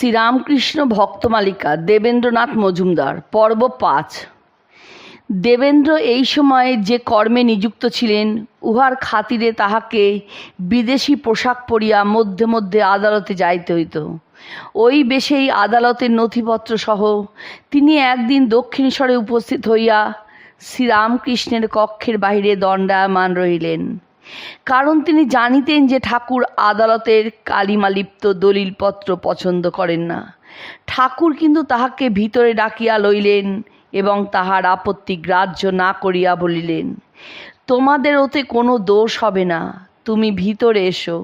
শ্রীরামকৃষ্ণ ভক্তমালিকা দেবেন্দ্রনাথ মজুমদার, পর্ব পাঁচ। দেবেন্দ্র এই সময়ে যে কর্মে নিযুক্ত ছিলেন, উহার খাতিরে তাহাকে বিদেশি পোশাক পরিয়া মধ্যে মধ্যে আদালতে যাইতে হইত। ওই বেশেই আদালতের নথিপত্র সহ তিনি একদিন দক্ষিণেশ্বরে উপস্থিত হইয়া শ্রীরামকৃষ্ণের কক্ষের বাহিরে দণ্ডায়মান রহিলেন। কারণ তিনি জানিতেন যে ঠাকুর আদালতের কালিমালিপ্ত দলিলপত্র পছন্দ করেন না। ঠাকুর কিন্তু তাহাকে ভিতরে ডাকিয়া লইলেন এবং তাহার আপত্তি গ্রাহ্য না করিয়া বলিলেন, তোমাদের ওতে কোনো দোষ হবে না, তুমি ভিতরে এসো।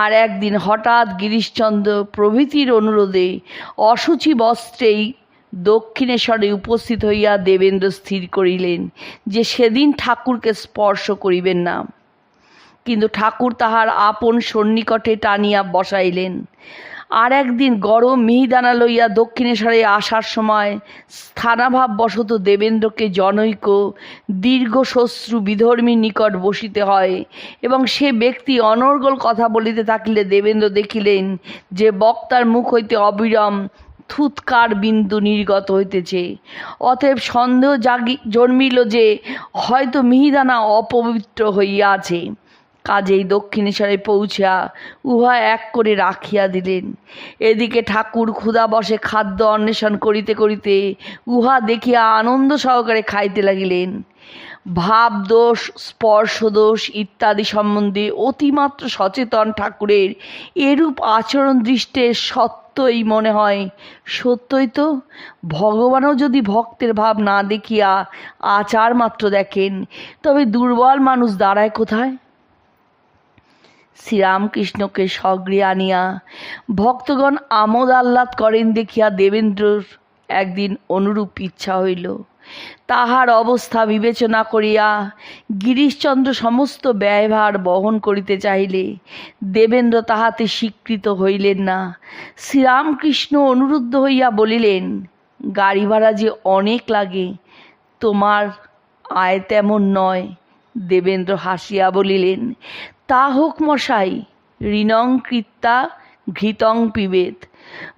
আর একদিন হঠাৎ গিরিশচন্দ্র প্রভৃতির অনুরোধে অসুচি বস্ত্রেই দক্ষিণেশ্বরে উপস্থিত হইয়া দেবেন্দ্র স্থির করিলেন যে সেদিন ঠাকুরকে স্পর্শ করিবেন না। কিন্তু ঠাকুর তাহার আপন সন্নিকটে টানিয়া বসাইলেন। আর একদিন গরম মিহিদানা লইয়া দক্ষিণেশ্বরে আসার সময় স্থানাভাব বশত দেবেন্দ্রকে জনৈক, দীর্ঘ শ্বশ্রু বিধর্মীর নিকট বসিতে হয় এবং সে ব্যক্তি অনর্গল কথা বলিতে থাকিলে দেবেন্দ্র দেখিলেন যে বক্তার মুখ হইতে অবিরাম থুৎকার বিন্দু নির্গত হইতেছে। অতএব সন্দেহ জাগি জন্মিল যে হয়তো মিহিদানা অপবিত্র হইয়াছে কাজেই দক্ষিণেশ্বরে পৌঁছা উহা এক করে রাখিয়া দিলেন। এদিকে ঠাকুর ক্ষুধা বসে খাদ্য অন্বেষণ করিতে করিতে উহা দেখিয়া আনন্দ সহকারে খাইতে লাগিলেন। ভাব দোষ, স্পর্শ দোষ ইত্যাদি সম্বন্ধে অতিমাত্র সচেতন ঠাকুরের এরূপ আচরণ দৃষ্টে সত্যই মনে হয়। সত্যই তো? ভগবানও যদি ভক্তের ভাব না দেখিয়া আচার মাত্র দেখেন, তবে দুর্বল মানুষ দাঁড়ায় কোথায়? শ্রীরামকৃষ্ণকে সগৃহে আনিয়া ভক্তগণ আমোদ আহ্লাদ করেন দেখিয়া দেবেন্দ্রর একদিন অনুরূপ ইচ্ছা হইল। তাহার অবস্থা বিবেচনা করিয়া গিরিশচন্দ্র সমস্ত ব্যয়ভার বহন করিতে চাহিলে, দেবেন্দ্র তাহাতে স্বীকৃত হইলেন না। শ্রীরামকৃষ্ণ অনুরুদ্ধ হইয়া বলিলেন, গাড়ি ভাড়া যে অনেক লাগে, তোমার আয় তেমন নয়, দেবেন্দ্র হাসিয়া বলিলেন। তা হোক মশাই, ঋণং কৃত্তা ঘৃতং পিবেত।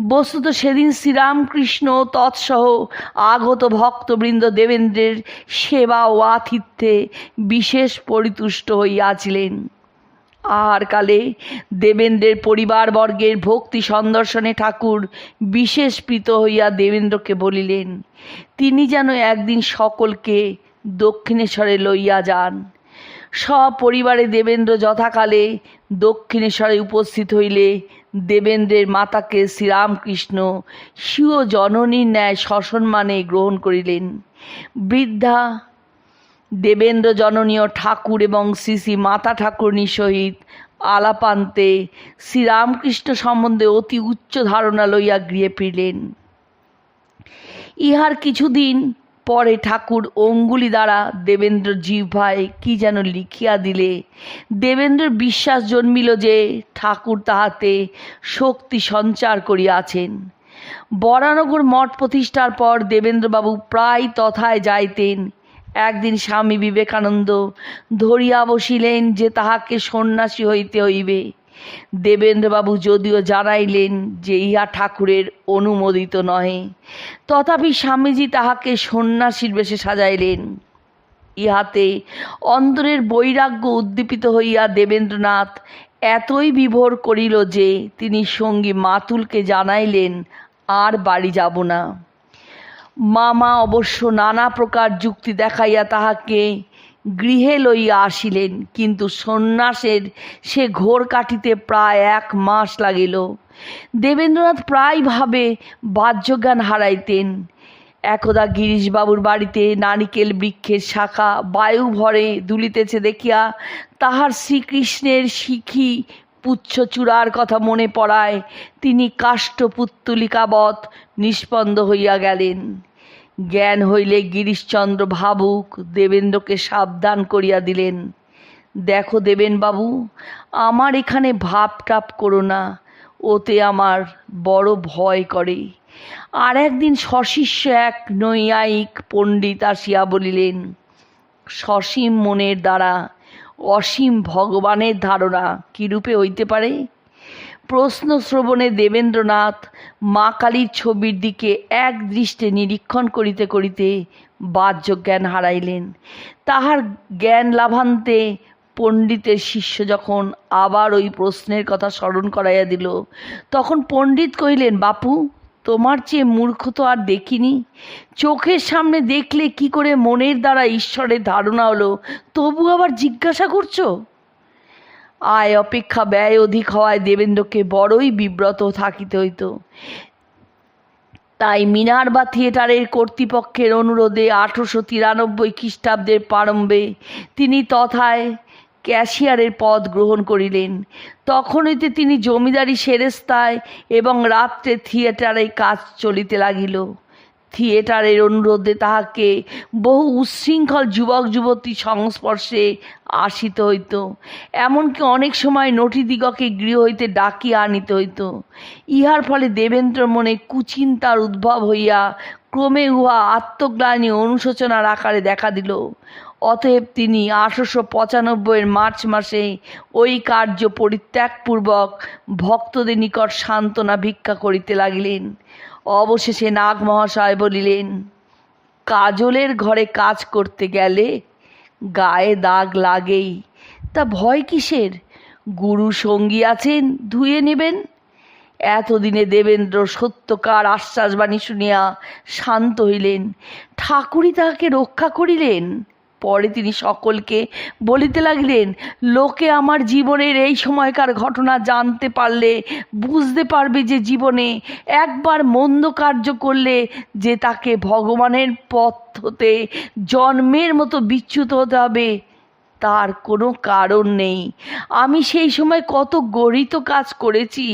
বস্তুত সেদিন শ্রীরামকৃষ্ণ তৎসহ আগত ভক্তবৃন্দ দেবেন্দ্রের সেবা ও আতিথ্যে বিশেষ পরিতুষ্ট হইয়াছিলেন। আহার কালে দেবেন্দ্রের পরিবারবর্গের ভক্তি সন্দর্শনে ঠাকুর বিশেষ প্রীত হইয়া দেবেন্দ্রকে বলিলেন, তিনি যেন একদিন সকলকে দক্ষিণেশ্বরে লইয়া যান। সপরিবারে দেবেন্দ্র যথাকালে দক্ষিণেশ্বরে উপস্থিত হইলে দেবেন্দ্রের মাতাকে শ্রীরামকৃষ্ণ স্বীয় জননীর ন্যায় সসম্মানে গ্রহণ করিলেন। বৃদ্ধা, দেবেন্দ্র জননীয় ঠাকুর এবং শ্রী শ্রী মাতা ঠাকুরনীর সহিত আলাপান্তে শ্রীরামকৃষ্ণ সম্বন্ধে অতি উচ্চ ধারণা লইয়া গৃহে ফিরলেন। ইহার কিছুদিন পরে ঠাকুর অঙ্গুলি দ্বারা দেবেন্দ্র জিহ্বায় কি যেন লিখিয়া দিলে? দেবেন্দ্রের বিশ্বাস জন্মিল যে ঠাকুর তাহাতে শক্তি সঞ্চার করিয়াছেন। বরানগর মঠ প্রতিষ্ঠার পর দেবেন্দ্রবাবু প্রায় তথায় যাইতেন। একদিন স্বামী বিবেকানন্দ ধরিয়া বসিলেন যে তাহাকে সন্ন্যাসী হইতে হইবে। দেবেন্দ্রবাবু যদিও জানাইলেন যে ইহা ঠাকুরের অনুমোদিত নহে, তথাপি স্বামীজি তাহাকে সন্ন্যাসীর বেশে সাজাইলেন। ইহাতে অন্তরের বৈরাগ্য উদ্দীপিত হইয়া দেবেন্দ্রনাথ এতই বিভোর করিল যে তিনি সঙ্গী মাতুলকে জানাইলেন, আর বাড়ি যাব না। মামা অবশ্য নানা প্রকার যুক্তি দেখাইয়া তাহাকে গৃহে লইয়া আসিলেন, কিন্তু সন্ন্যাসের সে ঘোর কাটিতে প্রায় এক মাস লাগিল। দেবেন্দ্রনাথ প্রায় ভাবে বাহ্যজ্ঞান হারাইতেন। একদা গিরিশবাবুর বাড়িতে নারিকেল বৃক্ষের শাখা বায়ু ভরে দুলিতেছে দেখিয়া তাহার শ্রীকৃষ্ণের শিখি পুচ্ছ চূড়ার কথা মনে পড়ায়, তিনি কাষ্ঠপুত্তলিকাবৎ নিষ্পন্দ হইয়া গেলেন। জ্ঞান হইলে গিরিশচন্দ্র ভাবুক, দেবেন্দ্রকে সাবধান করিয়া দিলেন। দেখো দেবেনবাবু, আমার এখানে ভাব টাপ করো না, ওতে আমার বড় ভয় করে। আর একদিন সশিষ্য এক নৈয়ায়িক পণ্ডিত আসিয়া বলিলেন, সসীম মনের দ্বারা অসীম ভগবানের ধারণা কীরূপে হইতে পারে? প্রশ্ন শ্রবণে দেবেন্দ্রনাথ মা কালীর ছবির দিকে এক দৃষ্টে নিরীক্ষণ করিতে করিতে বাহ্য জ্ঞান হারাইলেন। তাহার জ্ঞান লাভান্তে পণ্ডিতের শিষ্য যখন আবার ওই প্রশ্নের কথা স্মরণ করাইয়া দিল, তখন পণ্ডিত কহিলেন, বাপু, তোমার চেয়ে মূর্খ তো আর দেখিনি। চোখের সামনে দেখলে কি করে মনের দ্বারা ঈশ্বরের ধারণা হলো, তবু আবার জিজ্ঞাসা করছ? আয় অপেক্ষা ব্যয় অধিক হওয়ায় দেবেন্দ্রকে বড়ই বিব্রত থাকিতে হইত। তাই মিনারবা থিয়েটারের কর্তৃপক্ষের অনুরোধে আঠেরোশো তিরানব্বই খ্রিস্টাব্দের প্রারম্ভে তিনি তথায় ক্যাশিয়ারের পদ গ্রহণ করিলেন। তখন হইতে তিনি জমিদারি সেরেস্তায় এবং রাত্রে থিয়েটারে কাজ চলিতে লাগিল। থিয়েটারের অনুরোধে তাহাকে বহু উচ্ছৃঙ্খল যুবক যুবতী সংস্পর্শে আসিত হইত। এমনকি অনেক সময় নটিদিগকে গৃহ হইতে ডাকিয়া আনিতে হইত। ইহার ফলে দেবেন্দ্র মনে কুচিন্তার উদ্ভব হইয়া ক্রমে উহা আত্মগ্লানি অনুশোচনার আকারে দেখা দিল। অতএব তিনি আঠারোশো পঁচানব্বইয়ের মার্চ মাসে ওই কার্য পরিত্যাগপূর্বক ভক্তদের নিকট সান্ত্বনা ভিক্ষা করিতে লাগিলেন। অবশেষে নাগ মহাশয় বলিলেন, কাজলের ঘরে কাজ করতে গেলে গায়ে দাগ লাগেই। তা ভয় কিসের? গুরু সঙ্গী আছেন, ধুয়ে নেবেন। এতদিনে দেবেন্দ্র সত্যকার আশ্বাসবাণী শুনিয়া শান্ত হইলেন। ঠাকুরই তাহাকে রক্ষা করিলেন। পরে তিনি সকলকে বলিতে লাগলেন, লোকে আমার জীবনের এই সময়কার ঘটনা জানতে পারলে বুঝতে পারবে যে জীবনে একবার মন্দ কার্য করলে যে তাকে ভগবানের পথ হতে, জন্মের মতো বিচ্যুত হতে হবে, তার কোনো কারণ নেই। আমি সেই সময় কত গরিত কাজ করেছি,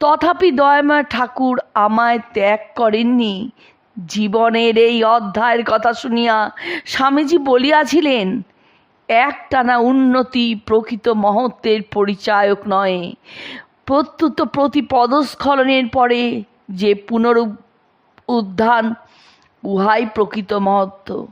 তথাপি দয়াময় ঠাকুর আমায় ত্যাগ করেননি। জীবনের এই অধ্যায়ের কথা শুনিয়া স্বামীজি বলিয়াছিলেন, একটানা উন্নতি প্রকৃত মহত্বের পরিচায়ক নয়। প্রত্যুত প্রতি পদস্খলনের পরে যে পুনরু উদ্ধান উহাই প্রকৃত মহত্ব।